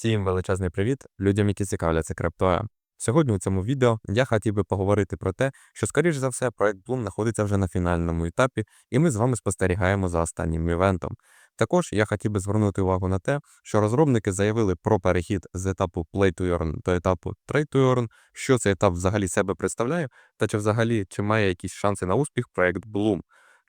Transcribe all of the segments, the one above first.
Всім величезний привіт людям, які цікавляться криптою. Сьогодні у цьому відео я хотів би поговорити про те, що, скоріш за все, проект Bloom знаходиться вже на фінальному етапі, і ми з вами спостерігаємо за останнім івентом. Також я хотів би звернути увагу на те, що розробники заявили про перехід з етапу Play to Earn до етапу Trade to Earn, що цей етап взагалі себе представляє, та чи взагалі чи має якісь шанси на успіх проект Bloom.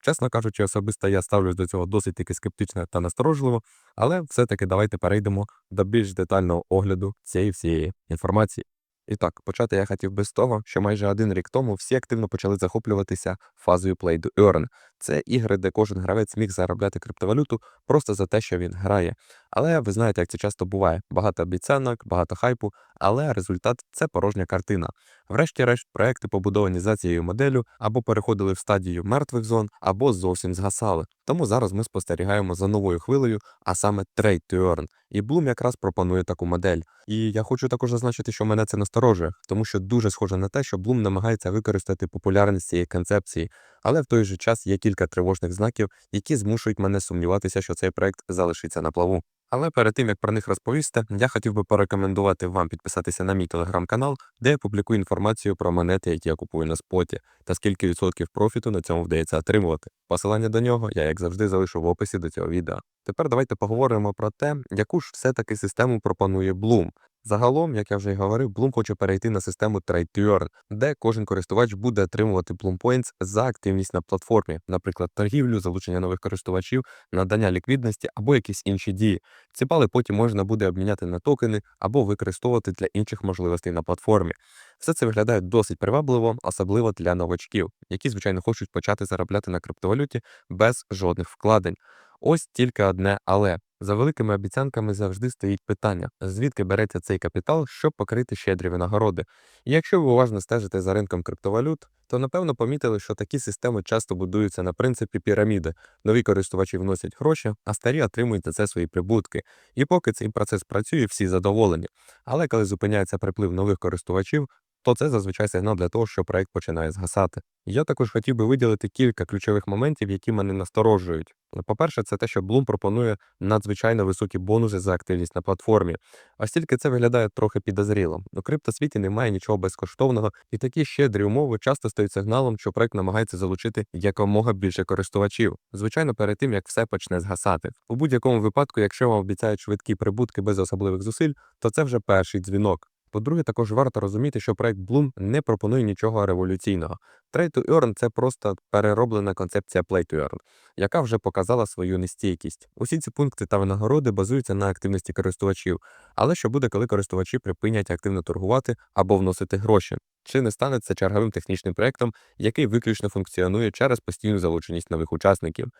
Чесно кажучи, особисто я ставлюсь до цього досить таки скептично та насторожливо, але все-таки давайте перейдемо до більш детального огляду цієї всієї інформації. І так, почати я хотів би з того, що майже один рік тому всі активно почали захоплюватися фазою Play to Earn. Це ігри, де кожен гравець міг заробляти криптовалюту просто за те, що він грає. Але ви знаєте, як це часто буває: багато обіцянок, багато хайпу, але результат це порожня картина. Врешті-решт, проекти, побудовані за цією моделлю, або переходили в стадію мертвих зон, або зовсім згасали. Тому зараз ми спостерігаємо за новою хвилею, а саме Trade to Earn. І Bloom якраз пропонує таку модель. І я хочу також зазначити, що мене це насторожує, тому що дуже схоже на те, що Bloom намагається використати популярність цієї концепції, але в той же час є кілька тривожних знаків, які змушують мене сумніватися, що цей проект залишиться на плаву. Але перед тим як про них розповісти, я хотів би порекомендувати вам підписатися на мій телеграм-канал, де я публікую інформацію про монети, які я купую на споті, та скільки відсотків профіту на цьому вдається отримувати. Посилання до нього я, як завжди, залишу в описі до цього відео. Тепер давайте поговоримо про те, яку ж все-таки систему пропонує Bloom. Загалом, як я вже й говорив, Bloom хоче перейти на систему Trade де кожен користувач буде отримувати Bloom Points за активність на платформі, наприклад, торгівлю, залучення нових користувачів, надання ліквідності або якісь інші дії. Ці бали потім можна буде обміняти на токени або використовувати для інших можливостей на платформі. Все це виглядає досить привабливо, особливо для новачків, які, звичайно, хочуть почати заробляти на криптовалюті без жодних вкладень. Ось тільки одне але. За великими обіцянками завжди стоїть питання, звідки береться цей капітал, щоб покрити щедрі винагороди. І якщо ви уважно стежите за ринком криптовалют, то напевно помітили, що такі системи часто будуються на принципі піраміди. Нові користувачі вносять гроші, а старі отримують за це свої прибутки. І поки цей процес працює, всі задоволені. Але коли зупиняється приплив нових користувачів, то це зазвичай сигнал для того, що проект починає згасати. Я також хотів би виділити кілька ключових моментів, які мене насторожують. По-перше, це те, що Bloom пропонує надзвичайно високі бонуси за активність на платформі. Ось тільки це виглядає трохи підозріло. У криптосвіті немає нічого безкоштовного, і такі щедрі умови часто стають сигналом, що проект намагається залучити якомога більше користувачів. Звичайно, перед тим як все почне згасати. У будь-якому випадку, якщо вам обіцяють швидкі прибутки без особливих зусиль, то це вже перший дзвінок. По-друге, також варто розуміти, що проект Bloom не пропонує нічого революційного. Trade to Earn – це просто перероблена концепція Play to Earn, яка вже показала свою нестійкість. Усі ці пункти та винагороди базуються на активності користувачів. Але що буде, коли користувачі припинять активно торгувати або вносити гроші? Чи не стане це черговим технічним проектом, який виключно функціонує через постійну залученість нових учасників?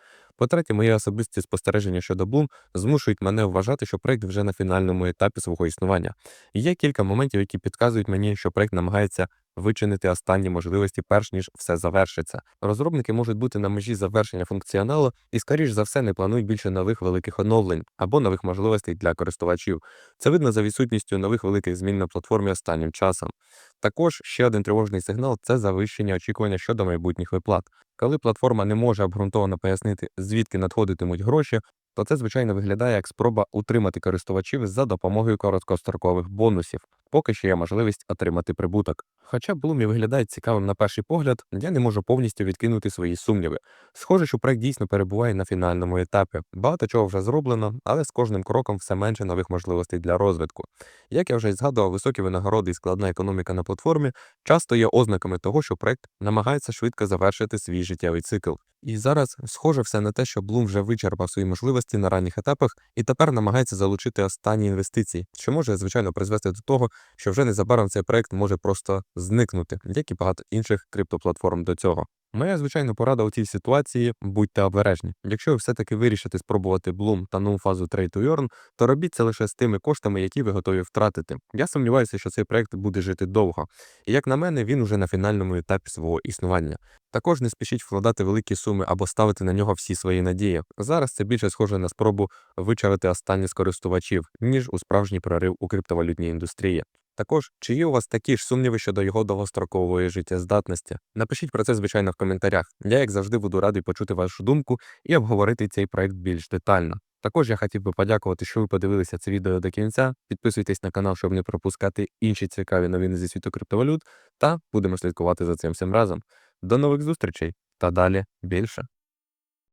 По-третє, мої особисті спостереження щодо Bloom змушують мене вважати, що проект вже на фінальному етапі свого існування. Є кілька моментів, які підказують мені, що проект намагається вичинити останні можливості, перш ніж все завершиться. Розробники можуть бути на межі завершення функціоналу і, скоріш за все, не планують більше нових великих оновлень або нових можливостей для користувачів. Це видно за відсутністю нових великих змін на платформі останнім часом. Також ще один тривожний сигнал це завищення очікування щодо майбутніх виплат. Коли платформа не може обґрунтовано пояснити, звідки надходитимуть гроші, то це, звичайно, виглядає як спроба утримати користувачів за допомогою короткострокових бонусів, поки що є можливість отримати прибуток. Хоча Bloom і виглядає цікавим на перший погляд, я не можу повністю відкинути свої сумніви. Схоже, що проект дійсно перебуває на фінальному етапі. Багато чого вже зроблено, але з кожним кроком все менше нових можливостей для розвитку. Як я вже й згадував, високі винагороди і складна економіка на платформі часто є ознаками того, що проект намагається швидко завершити свій життєвий цикл. І зараз схоже все на те, що Bloom вже вичерпав свої можливості на ранніх етапах і тепер намагається залучити останні інвестиції, що може звичайно призвести до того, що вже незабаром цей проект може просто зникнути, як і багато інших криптоплатформ до цього. Моя звичайно порада у цій ситуації будьте обережні. Якщо ви все-таки вирішите спробувати Bloom та нову фазу Trade to Earn, то робіть це лише з тими коштами, які ви готові втратити. Я сумніваюся, що цей проект буде жити довго, і як на мене, він уже на фінальному етапі свого існування. Також не спішіть вкладати великі суми або ставити на нього всі свої надії. Зараз це більше схоже на спробу вичавити останні з користувачів, ніж у справжній прорив у криптовалютній індустрії. Також, чи є у вас такі ж сумніви щодо його довгострокової життєздатності? Напишіть про це, звичайно, в коментарях. Я, як завжди, буду радий почути вашу думку і обговорити цей проект більш детально. Також я хотів би подякувати, що ви подивилися це відео до кінця. Підписуйтесь на канал, щоб не пропускати інші цікаві новини зі світу криптовалют, та будемо слідкувати за цим всім разом. До нових зустрічей та далі більше.